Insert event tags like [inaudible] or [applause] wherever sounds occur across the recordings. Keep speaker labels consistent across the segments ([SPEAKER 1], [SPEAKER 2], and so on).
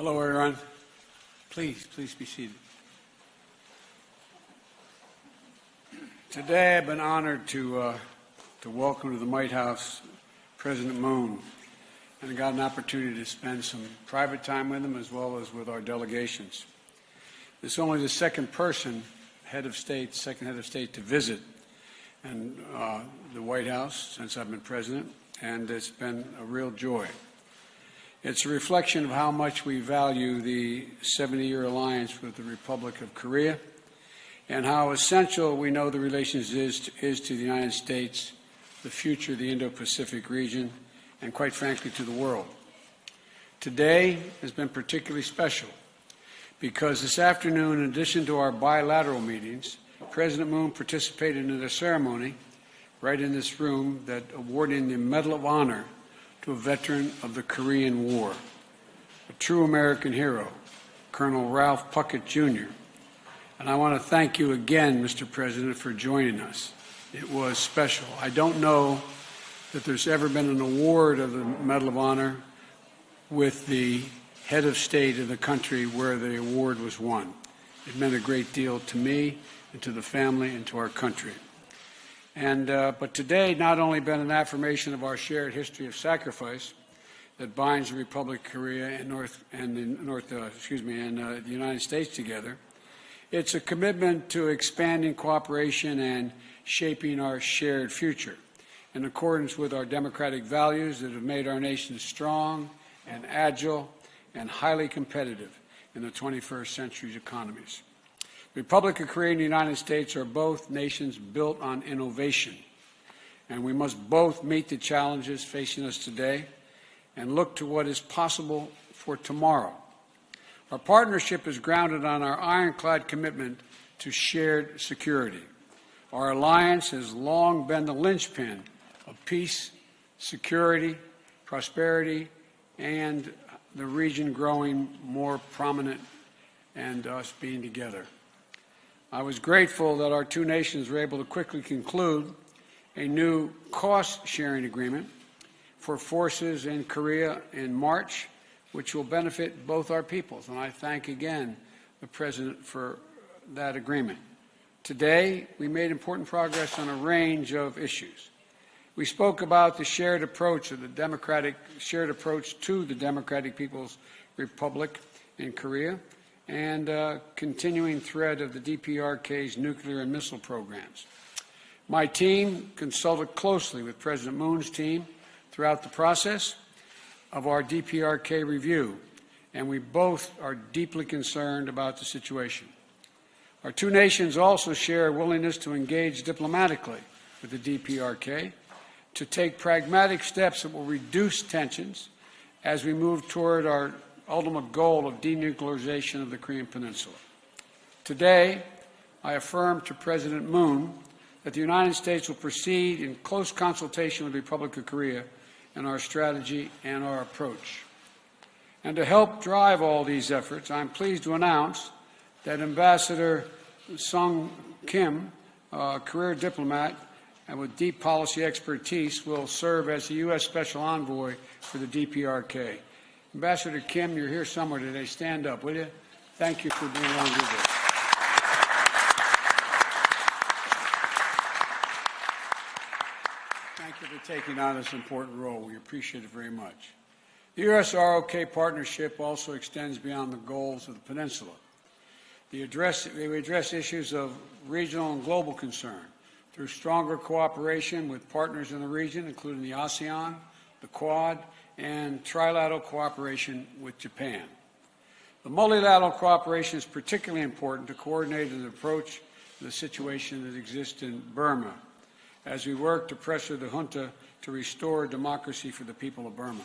[SPEAKER 1] Hello, everyone. Please, please be seated. Today, I've been honored to, uh, to welcome to the White House President Moon, and I got an opportunity to spend some private time with him as well as with our delegations. This is only the second person, head of state, second head of state, to visit and uh, the White House since I've been president, and it's been a real joy. It's a reflection of how much we value the 70-year alliance with the Republic of Korea and how essential we know the relations is to, is to the United States, the future of the Indo-Pacific region, and quite frankly to the world. Today has been particularly special because this afternoon, in addition to our bilateral meetings, President Moon participated in a ceremony right in this room that awarding the Medal of Honor to a veteran of the Korean War, a true American hero, Colonel Ralph Puckett Jr. And I want to thank you again, Mr. President, for joining us. It was special. I don't know that there's ever been an award of the Medal of Honor with the head of state of the country where the award was won. It meant a great deal to me and to the family and to our country. And, uh, but today not only been an affirmation of our shared history of sacrifice that binds the Republic of Korea and North and the North, uh, excuse me, and uh, the United States together. It's a commitment to expanding cooperation and shaping our shared future in accordance with our democratic values that have made our nation strong and agile and highly competitive in the 21st century's economies. Republic of Korea and the United States are both nations built on innovation, and we must both meet the challenges facing us today and look to what is possible for tomorrow. Our partnership is grounded on our ironclad commitment to shared security. Our alliance has long been the linchpin of peace, security, prosperity, and the region growing more prominent and us being together. I was grateful that our two nations were able to quickly conclude a new cost sharing agreement for forces in Korea in March, which will benefit both our peoples. And I thank again the President for that agreement. Today, we made important progress on a range of issues. We spoke about the shared approach of the democratic shared approach to the Democratic People's Republic in Korea and uh, continuing threat of the DPRK's nuclear and missile programs. My team consulted closely with President Moon's team throughout the process of our DPRK review, and we both are deeply concerned about the situation. Our two nations also share a willingness to engage diplomatically with the DPRK to take pragmatic steps that will reduce tensions as we move toward our ultimate goal of denuclearization of the Korean Peninsula. Today, I affirm to President Moon that the United States will proceed in close consultation with the Republic of Korea in our strategy and our approach. And to help drive all these efforts, I'm pleased to announce that Ambassador Sung Kim, a career diplomat and with deep policy expertise, will serve as the U.S. Special Envoy for the DPRK. Ambassador Kim, you're here somewhere today. Stand up, will you? Thank you for being to do this. Thank you for taking on this important role. We appreciate it very much. The U.S.-ROK partnership also extends beyond the goals of the peninsula. They address, address issues of regional and global concern through stronger cooperation with partners in the region, including the ASEAN, the Quad, and trilateral cooperation with Japan. The multilateral cooperation is particularly important to coordinate an approach to the situation that exists in Burma as we work to pressure the junta to restore democracy for the people of Burma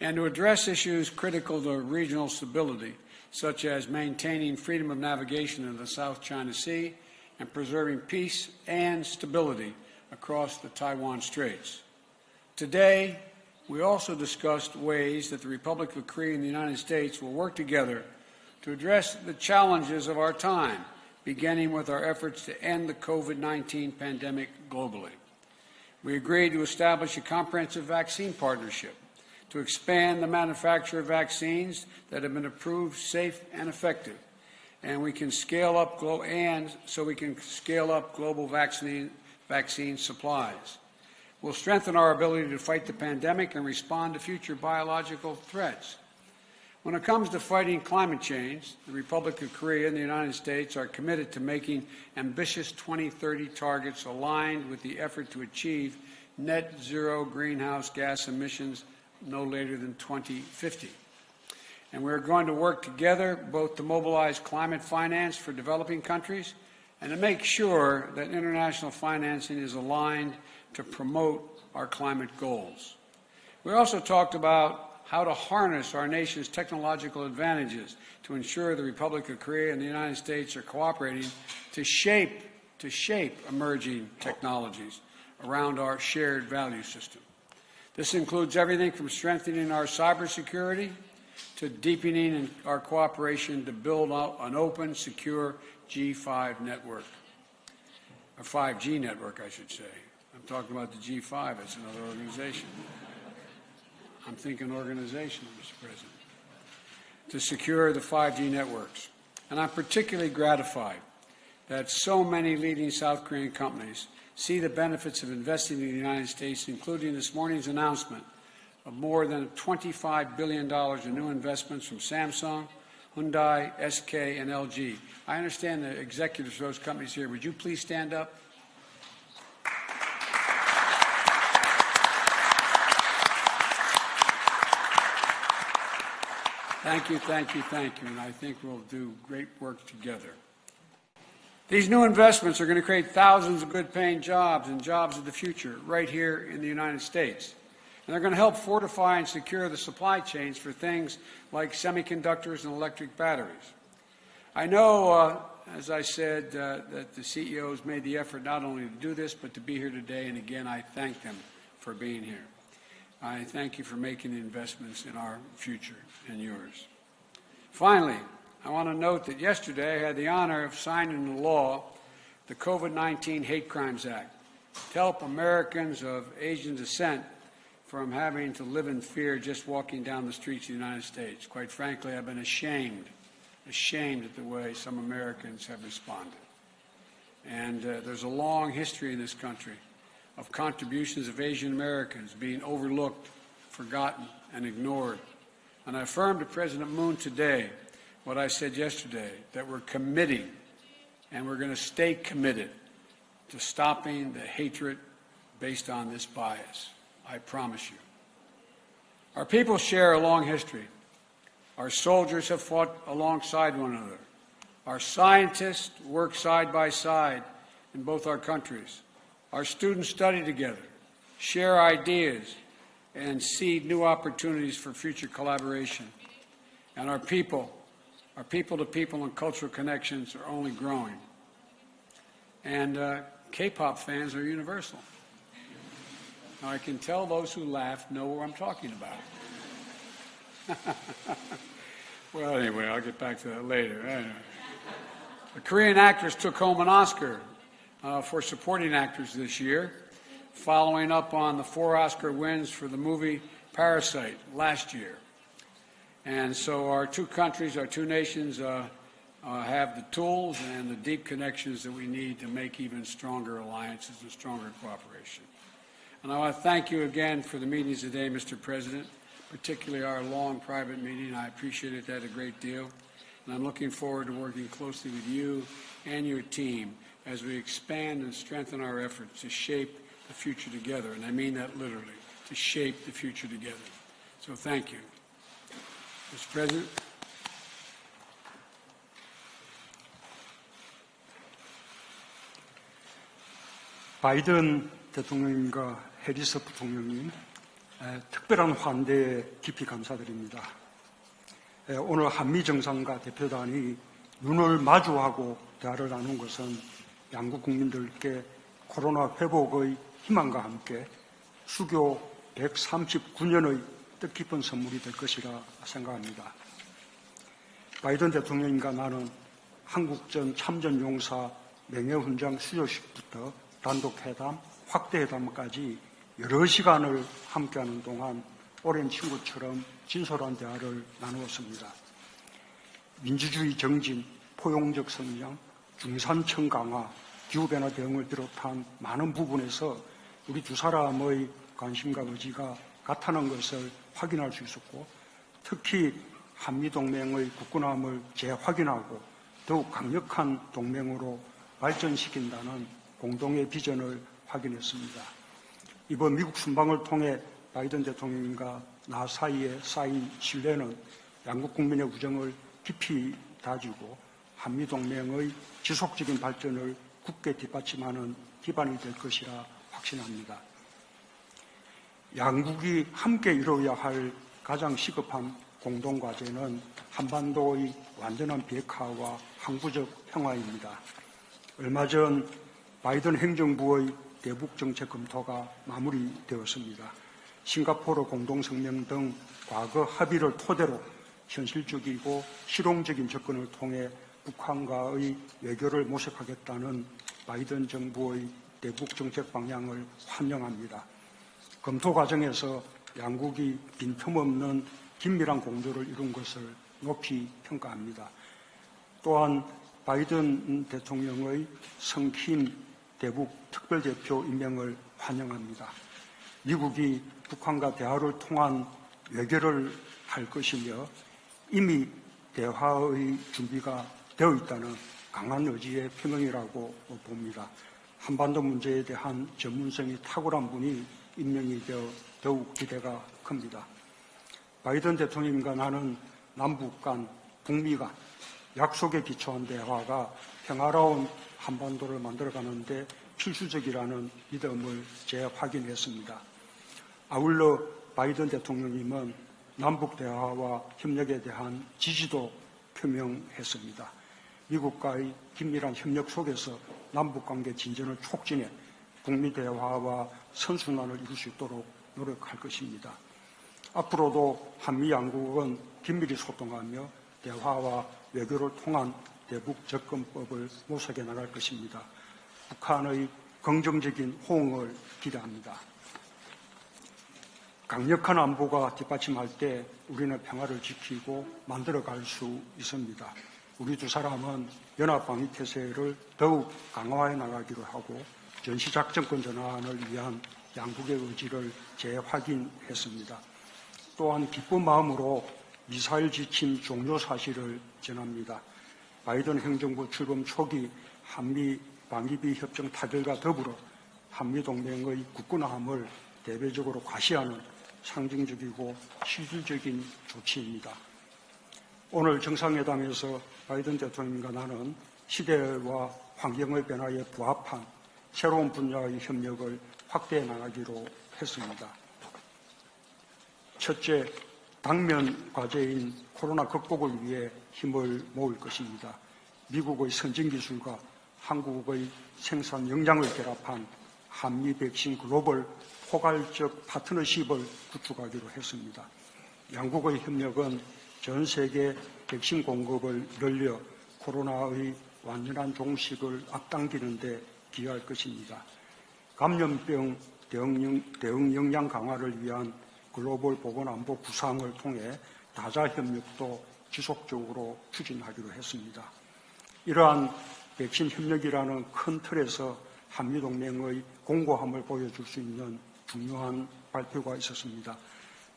[SPEAKER 1] and to address issues critical to regional stability, such as maintaining freedom of navigation in the South China Sea and preserving peace and stability across the Taiwan Straits. Today, we also discussed ways that the Republic of Korea and the United States will work together to address the challenges of our time, beginning with our efforts to end the COVID 19 pandemic globally. We agreed to establish a comprehensive vaccine partnership to expand the manufacture of vaccines that have been approved safe and effective. And we can scale up, and so we can scale up global vaccine, vaccine supplies. We'll strengthen our ability to fight the pandemic and respond to future biological threats. When it comes to fighting climate change, the Republic of Korea and the United States are committed to making ambitious 2030 targets aligned with the effort to achieve net zero greenhouse gas emissions no later than 2050. And we're going to work together both to mobilize climate finance for developing countries and to make sure that international financing is aligned to promote our climate goals. We also talked about how to harness our nation's technological advantages to ensure the Republic of Korea and the United States are cooperating to shape, to shape emerging technologies around our shared value system. This includes everything from strengthening our cybersecurity to deepening our cooperation to build an open, secure G5 network, a 5G network, I should say. I'm talking about the G5, it's another organization. I'm thinking organization, Mr. President, to secure the 5G networks. And I'm particularly gratified that so many leading South Korean companies see the benefits of investing in the United States, including this morning's announcement of more than $25 billion in new investments from Samsung, Hyundai, SK, and LG. I understand the executives of those companies here. Would you please stand up? Thank you, thank you, thank you, and I think we'll do great work together. These new investments are going to create thousands of good paying jobs and jobs of the future right here in the United States. And they're going to help fortify and secure the supply chains for things like semiconductors and electric batteries. I know, uh, as I said, uh, that the CEOs made the effort not only to do this, but to be here today. And again, I thank them for being here. I thank you for making investments in our future and yours. Finally, I want to note that yesterday I had the honor of signing into law the COVID 19 Hate Crimes Act to help Americans of Asian descent from having to live in fear just walking down the streets of the United States. Quite frankly, I've been ashamed, ashamed at the way some Americans have responded. And uh, there's a long history in this country of contributions of Asian Americans being overlooked, forgotten, and ignored. And I affirm to President Moon today what I said yesterday that we're committing and we're going to stay committed to stopping the hatred based on this bias. I promise you. Our people share a long history. Our soldiers have fought alongside one another. Our scientists work side by side in both our countries. Our students study together, share ideas, and seed new opportunities for future collaboration. And our people, our people to people and cultural connections are only growing. And uh, K pop fans are universal. Now, I can tell those who laugh know what I'm talking about. [laughs] well, anyway, I'll get back to that later. Anyway. A Korean actress took home an Oscar uh, for supporting actors this year, following up on the four Oscar wins for the movie Parasite last year. And so our two countries, our two nations, uh, uh, have the tools and the deep connections that we need to make even stronger alliances and stronger cooperation. And I want to thank you again for the meetings today, Mr. President, particularly our long private meeting. I appreciated that a great deal. And I'm looking forward to working closely with you and your team as we expand and strengthen our efforts to shape the future together. And I mean that literally, to shape the future together. So thank you. Mr. President.
[SPEAKER 2] 바이든 대통령님과 해리스 부통령님 특별한 환대에 깊이 감사드립니다. 오늘 한미 정상과 대표단이 눈을 마주하고 대화를 나눈 것은 양국 국민들께 코로나 회복의 희망과 함께 수교 139년의 뜻깊은 선물이 될 것이라 생각합니다. 바이든 대통령님과 나는 한국전 참전용사 명예훈장 수여식부터 단독회담, 확대회담까지 여러 시간을 함께하는 동안 오랜 친구처럼 진솔한 대화를 나누었습니다. 민주주의 정진, 포용적 성장, 중산층 강화, 기후변화 대응을 비롯한 많은 부분에서 우리 두 사람의 관심과 의지가 같다는 것을 확인할 수 있었고 특히 한미동맹의 굳건함을 재확인하고 더욱 강력한 동맹으로 발전시킨다는 공동의 비전을 확인했습니다. 이번 미국 순방을 통해 바이든 대통령과 나 사이에 쌓인 신뢰는 양국 국민의 우정을 깊이 다지고 한미동맹의 지속적인 발전을 굳게 뒷받침하는 기반이 될 것이라 확신합니다. 양국이 함께 이루어야 할 가장 시급한 공동과제는 한반도의 완전한 비핵화와 항구적 평화입니다. 얼마 전 바이든 행정부의 대북 정책 검토가 마무리되었습니다. 싱가포르 공동성명 등 과거 합의를 토대로 현실적이고 실용적인 접근을 통해 북한과의 외교를 모색하겠다는 바이든 정부의 대북 정책 방향을 환영합니다. 검토 과정에서 양국이 빈틈없는 긴밀한 공조를 이룬 것을 높이 평가합니다. 또한 바이든 대통령의 성킴 대북 특별대표 임명을 환영합니다. 미국이 북한과 대화를 통한 외교를 할 것이며 이미 대화의 준비가 되어 있다는 강한 의지의 표명이라고 봅니다. 한반도 문제에 대한 전문성이 탁월한 분이 임명이 되어 더욱 기대가 큽니다. 바이든 대통령과 나는 남북 간, 북미 간 약속에 기초한 대화가 평화로운 한반도를 만들어가는데 필수적이라는 믿음을 재확인했습니다. 아울러 바이든 대통령님은 남북 대화와 협력에 대한 지지도 표명했습니다. 미국과의 긴밀한 협력 속에서 남북 관계 진전을 촉진해 북미 대화와 선순환을 이룰 수 있도록 노력할 것입니다. 앞으로도 한미 양국은 긴밀히 소통하며 대화와 외교를 통한 대북 접근법을 모색해 나갈 것입니다. 북한의 긍정적인 호응을 기대합니다. 강력한 안보가 뒷받침할 때 우리는 평화를 지키고 만들어갈 수 있습니다. 우리 두 사람은 연합방위 태세를 더욱 강화해 나가기로 하고 전시작전권 전환을 위한 양국의 의지를 재확인했습니다. 또한 기쁜 마음으로 미사일 지침 종료 사실을 전합니다. 바이든 행정부 출범 초기 한미 방위비 협정 타결과 더불어 한미 동맹의 굳건함을 대대적으로 과시하는 상징적이고 실질적인 조치입니다. 오늘 정상회담에서 바이든 대통령과 나는 시대와 환경의 변화에 부합한 새로운 분야의 협력을 확대해 나가기로 했습니다. 첫째, 당면 과제인 코로나 극복을 위해 힘을 모을 것입니다. 미국의 선진 기술과 한국의 생산 역량을 결합한 한미 백신 글로벌 포괄적 파트너십을 구축하기로 했습니다. 양국의 협력은 전 세계 백신 공급을 늘려 코로나의 완전한 종식을 앞당기는 데 기여할 것입니다. 감염병 대응, 역량 강화를 위한 글로벌 보건안보 구상을 통해 다자 협력도 지속적으로 추진하기로 했습니다. 이러한 백신 협력이라는 큰 틀에서 한미동맹의 공고함을 보여줄 수 있는 중요한 발표가 있었습니다.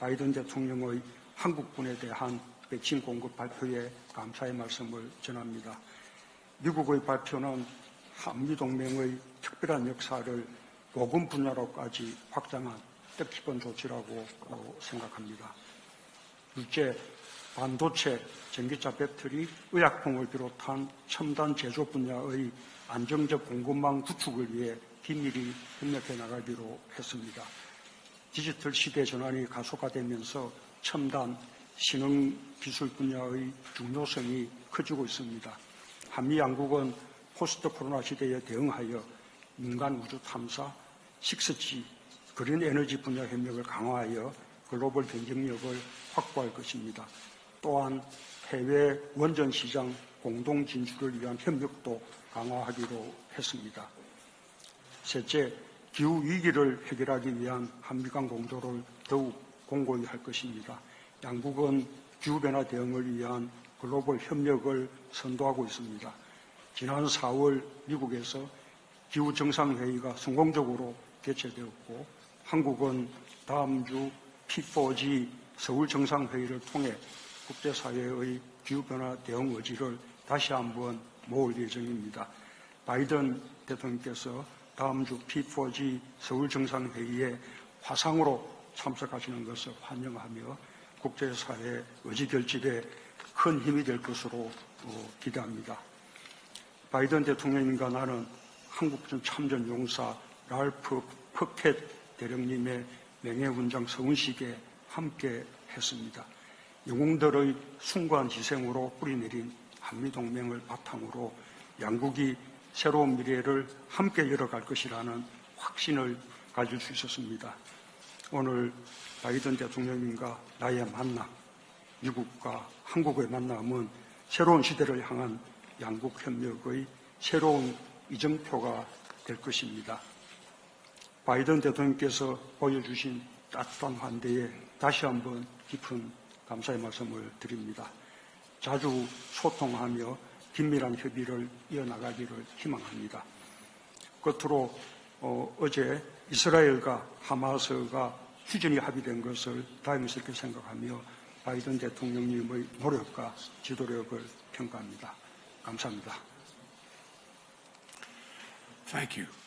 [SPEAKER 2] 바이든 대통령의 한국군에 대한 백신 공급 발표에 감사의 말씀을 전합니다. 미국의 발표는 한미동맹의 특별한 역사를 보건 분야로까지 확장한 뜻깊은 조치라고 생각합니다. 둘째, 반도체, 전기차 배터리, 의약품을 비롯한 첨단 제조 분야의 안정적 공급망 구축을 위해 긴밀히 협력해 나가기로 했습니다. 디지털 시대 전환이 가속화되면서 첨단 신흥 기술 분야의 중요성이 커지고 있습니다. 한미 양국은 포스트 코로나 시대에 대응하여 민간 우주 탐사, 식스지, 그린 에너지 분야 협력을 강화하여 글로벌 경쟁력을 확보할 것입니다. 또한 해외 원전 시장 공동 진출을 위한 협력도 강화하기로 했습니다. 셋째, 기후 위기를 해결하기 위한 한미 간 공조를 더욱 공고히 할 것입니다. 양국은 기후변화 대응을 위한 글로벌 협력을 선도하고 있습니다. 지난 4월 미국에서 기후정상회의가 성공적으로 개최되었고 한국은 다음 주 P4G 서울 정상회의를 통해 국제사회의 기후변화 대응 의지를 다시 한번 모을 예정입니다. 바이든 대통령께서 다음 주 P4G 서울 정상회의에 화상으로 참석하시는 것을 환영하며 국제사회 의지 결집에 큰 힘이 될 것으로 어, 기대합니다. 바이든 대통령님과 나는 한국전 참전 용사 랄프 퍼켓 대령님의 명예훈장 서훈식에 함께 했습니다. 영웅들의 숭고한 희생으로 뿌리내린 한미동맹을 바탕으로 양국이 새로운 미래를 함께 열어갈 것이라는 확신을 가질 수 있었습니다. 오늘 바이든 대통령님과 나의 만남, 미국과 한국의 만남은 새로운 시대를 향한 양국 협력의 새로운 이정표가 될 것입니다. 바이든 대통령께서 보여주신 따뜻한 환대에 다시 한번 깊은 감사의 말씀을 드립니다. 자주 소통하며 긴밀한 협의를 이어나가기를 희망합니다. 끝으로 어, 제 이스라엘과 하마스가 휴전이 합의된 것을 다행스럽게 생각하며 바이든 대통령님의 노력과 지도력을 평가합니다. 감사합니다.
[SPEAKER 1] Thank you.